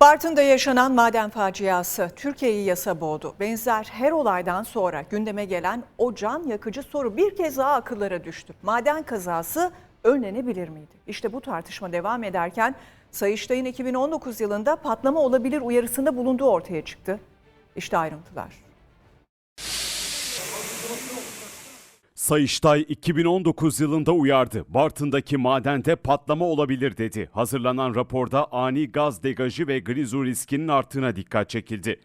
Bartın'da yaşanan maden faciası Türkiye'yi yasa boğdu. Benzer her olaydan sonra gündeme gelen o can yakıcı soru bir kez daha akıllara düştü. Maden kazası önlenebilir miydi? İşte bu tartışma devam ederken Sayıştay'ın 2019 yılında patlama olabilir uyarısında bulunduğu ortaya çıktı. İşte ayrıntılar. Sayıştay 2019 yılında uyardı. Bartın'daki madende patlama olabilir dedi. Hazırlanan raporda ani gaz degajı ve grizu riskinin arttığına dikkat çekildi.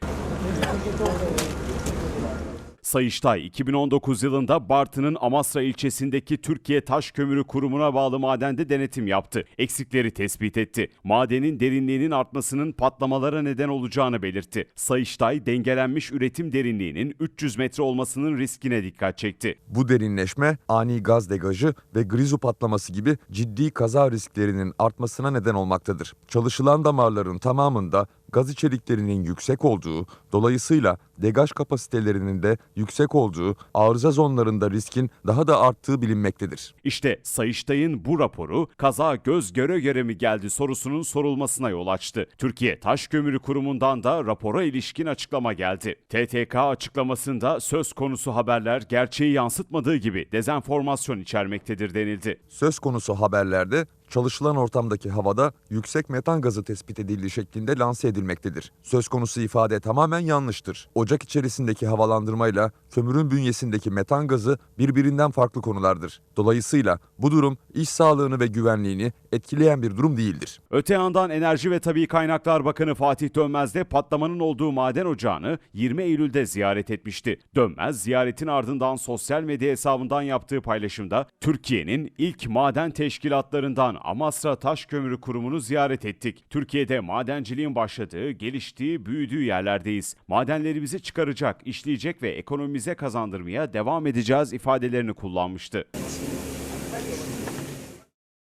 Sayıştay 2019 yılında Bartın'ın Amasra ilçesindeki Türkiye Taş Kömürü Kurumu'na bağlı madende denetim yaptı. Eksikleri tespit etti. Madenin derinliğinin artmasının patlamalara neden olacağını belirtti. Sayıştay dengelenmiş üretim derinliğinin 300 metre olmasının riskine dikkat çekti. Bu derinleşme ani gaz degajı ve grizu patlaması gibi ciddi kaza risklerinin artmasına neden olmaktadır. Çalışılan damarların tamamında gaz içeriklerinin yüksek olduğu, dolayısıyla degaj kapasitelerinin de yüksek olduğu, arıza zonlarında riskin daha da arttığı bilinmektedir. İşte Sayıştay'ın bu raporu kaza göz göre göre mi geldi sorusunun sorulmasına yol açtı. Türkiye Taş Kömürü Kurumu'ndan da rapora ilişkin açıklama geldi. TTK açıklamasında söz konusu haberler gerçeği yansıtmadığı gibi dezenformasyon içermektedir denildi. Söz konusu haberlerde çalışılan ortamdaki havada yüksek metan gazı tespit edildiği şeklinde lanse edilmektedir. Söz konusu ifade tamamen yanlıştır. Ocak içerisindeki havalandırmayla kömürün bünyesindeki metan gazı birbirinden farklı konulardır. Dolayısıyla bu durum iş sağlığını ve güvenliğini etkileyen bir durum değildir. Öte yandan Enerji ve Tabi Kaynaklar Bakanı Fatih Dönmez de patlamanın olduğu maden ocağını 20 Eylül'de ziyaret etmişti. Dönmez ziyaretin ardından sosyal medya hesabından yaptığı paylaşımda Türkiye'nin ilk maden teşkilatlarından Amasra Taş Kömürü Kurumu'nu ziyaret ettik. Türkiye'de madenciliğin başladığı, geliştiği, büyüdüğü yerlerdeyiz. Madenlerimizi çıkaracak, işleyecek ve ekonomimize kazandırmaya devam edeceğiz ifadelerini kullanmıştı.